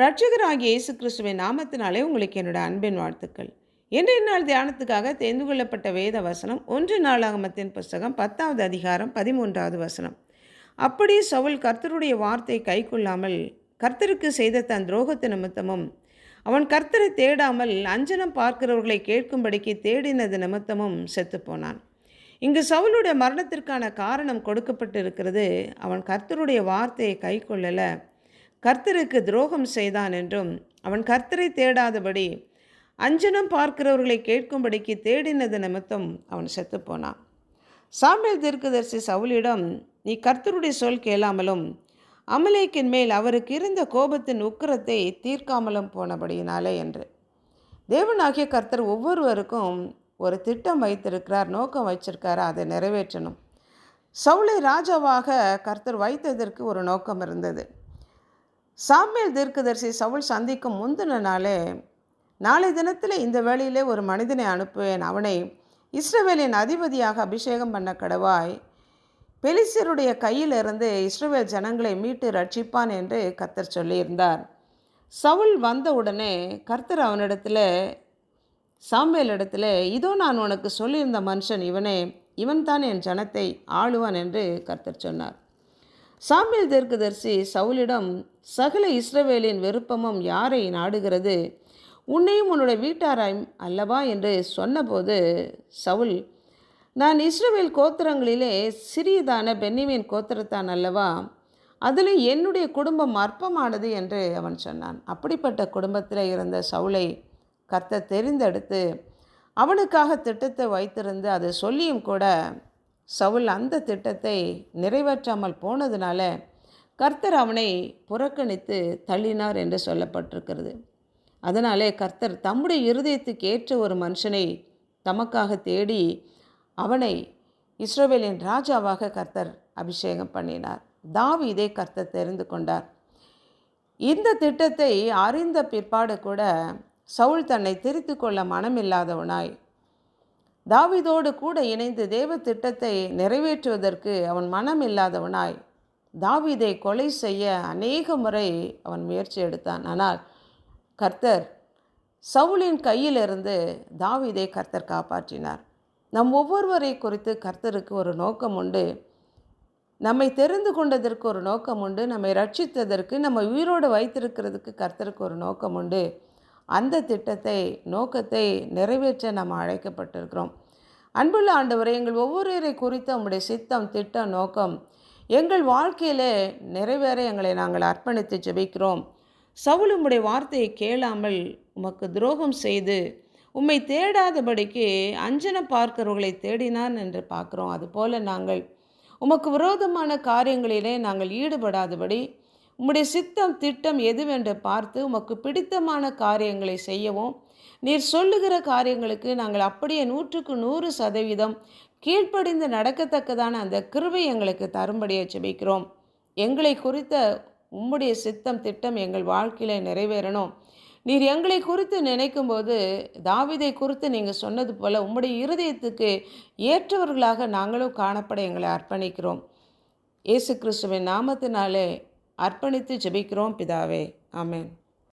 ரட்சகராகிய இயேசு கிறிஸ்துவின் நாமத்தினாலே உங்களுக்கு என்னோட அன்பின் வாழ்த்துக்கள். இன்றைய நாள் தியானத்துக்காக தெரிந்து கொள்ளப்பட்ட வேத வசனம் ஒன்று நாளாகமத்தின் புஸ்தகம் பத்தாவது அதிகாரம் பதிமூன்றாவது வசனம். அப்படி சவுல் கர்த்தருடைய வார்த்தை கைக்கொள்ளாமல் கர்த்தருக்கு செய்த தன் துரோகத்து நிமித்தமும் அவன் கர்த்தரை தேடாமல் அஞ்சனம் பார்க்கிறவர்களை கேட்கும்படிக்கு தேடினது நிமித்தமும் செத்துப்போனான். இங்கு சவுலுடைய மரணத்திற்கான காரணம் கொடுக்கப்பட்டிருக்கிறது அவன் கர்த்தருடைய வார்த்தையை கைக்கொள்ளல கர்த்தருக்கு துரோகம் செய்தான் என்றும் அவன் கர்த்தரை தேடாதபடி அஞ்சனம் பார்க்கிறவர்களை கேட்கும்படிக்கு தேடினது நிமித்தம் அவன் செத்துப்போனான். சாமியல் தீர்க்கதரிசி சவுலிடம் நீ கர்த்தருடைய சொல் கேளாமலும் அமலேக்கின் மேல் அவருக்கு இருந்த கோபத்தின் உக்கிரத்தை தீர்க்காமலும் போனபடியினாலே என்று. தேவனாகிய கர்த்தர் ஒவ்வொருவருக்கும் ஒரு திட்டம் வைத்திருக்கிறார் நோக்கம் வச்சிருக்காரு அதை நிறைவேற்றணும். சவுளை ராஜாவாக கர்த்தர் வைத்ததற்கு ஒரு நோக்கம் இருந்தது. சாமியல் தீர்க்கதரிசி சவுல் சந்திக்கும் முந்தின நாளே நாளை தினத்தில் இந்த வேளையிலே ஒரு மனிதனை அனுப்புவேன். அவனை இஸ்ரவேலின் அதிபதியாக அபிஷேகம் பண்ண கடவாய் பெலிசருடைய கையிலிருந்து இஸ்ரவேல் ஜனங்களை மீட்டு ரட்சிப்பான் என்று கர்த்தர் சொல்லியிருந்தார். சவுல் வந்தவுடனே கர்த்தர் அவனிடத்தில் சாம்பேல் இடத்துல இதோ நான் உனக்கு சொல்லியிருந்த மனுஷன் இவனே இவன்தான் என் ஜனத்தை ஆளுவான் என்று கர்த்தர் சொன்னார். சாம்பேல் தீர்க்கதரிசி சவுலிடம் சகல இஸ்ரவேலின் விருப்பமும் யாரை நாடுகிறது? உன்னையும் உன்னுடைய வீட்டாராயும் அல்லவா? என்று சொன்னபோது சவுல் நான் இஸ்ரவேல் கோத்திரங்களிலே சிறியதான பென்னிமின் கோத்திரத்தான் அல்லவா? அதில் என்னுடைய குடும்பம் அற்பமானது என்று அவன் சொன்னான். அப்படிப்பட்ட குடும்பத்தில் இருந்த சவுளை கர்த்தர் தெரிந்தெடுத்து அவனுக்காக திட்டத்தை வைத்திருந்து அதை சொல்லியும் கூட சவுல் அந்த திட்டத்தை நிறைவேற்றாமல் போனதுனால கர்த்தர் அவனை புறக்கணித்து தள்ளினார் என்று சொல்லப்பட்டிருக்கிறது. அதனாலே கர்த்தர் தம்முடைய இருதயத்துக்கு ஏற்ற ஒரு மனுஷனை தமக்காக தேடி அவனை இஸ்ரோவேலின் ராஜாவாக கர்த்தர் அபிஷேகம் பண்ணினார். தாவீதை கர்த்தர் தெரிந்து கொண்டார். இந்த திட்டத்தை அறிந்த பிற்பாடு கூட சவுல் தன்னை திரித்து கொள்ள மனமில்லாதவனாய் தாவிதோடு கூட இணைந்து தேவ திட்டத்தை நிறைவேற்றுவதற்கு அவன் மனம் இல்லாதவனாய் தாவீதை கொலை செய்ய அநேக முறை அவன் முயற்சி எடுத்தான். ஆனால் கர்த்தர் சவுலின் கையிலிருந்து தாவீதை கர்த்தர் காப்பாற்றினார். நம் ஒவ்வொருவரை குறித்து கர்த்தருக்கு ஒரு நோக்கம் உண்டு. நம்மை தெரிந்து கொண்டதற்கு ஒரு நோக்கம் உண்டு. நம்மை ரட்சித்ததற்கு நம்ம உயிரோடு வைத்திருக்கிறதுக்கு கர்த்தருக்கு ஒரு நோக்கம் உண்டு. அந்த திட்டத்தை நோக்கத்தை நிறைவேற்ற நாம் அழைக்கப்பட்டிருக்கிறோம். அன்புள்ள ஆண்டவரை எங்கள் ஒவ்வொருவரை குறித்த உங்களுடைய சித்தம் திட்டம் நோக்கம் எங்கள் வாழ்க்கையிலே நிறைவேற எங்களை நாங்கள் அர்ப்பணித்து ஜெபிக்கிறோம். சவுல் உம்முடைய வார்த்தையை கேளாமல் உமக்கு துரோகம் செய்து உம்மை தேடாதபடிக்கு அஞ்சன பார்க்கிறவர்களை தேடினான் என்று பார்க்குறோம். அதுபோல நாங்கள் உமக்கு விரோதமான காரியங்களிலே நாங்கள் ஈடுபடாதபடி உம்முடைய சித்தம் திட்டம் எதுவென்று பார்த்து உமக்கு பிடித்தமான காரியங்களை செய்யவும் நீர் சொல்லுகிற காரியங்களுக்கு நாங்கள் அப்படியே நூற்றுக்கு நூறு சதவீதம் கீழ்ப்படிந்து நடக்கத்தக்கதான அந்த கிருவை எங்களுக்கு தரும்படியை ஜெபிக்கிறோம். எங்களை குறித்த உம்முடைய சித்தம் திட்டம் எங்கள் வாழ்க்கையில் நிறைவேறணும். நீர் எங்களை குறித்து நினைக்கும்போது தாவிதை குறித்து நீங்கள் சொன்னது போல் உம்முடைய இருதயத்துக்கு ஏற்றவர்களாக நாங்களும் காணப்பட எங்களை அர்ப்பணிக்கிறோம். இயேசு கிறிஸ்துவின் நாமத்தினாலே அர்ப்பணித்து ஜெபிக்கிறோம் பிதாவே. ஆமேன்.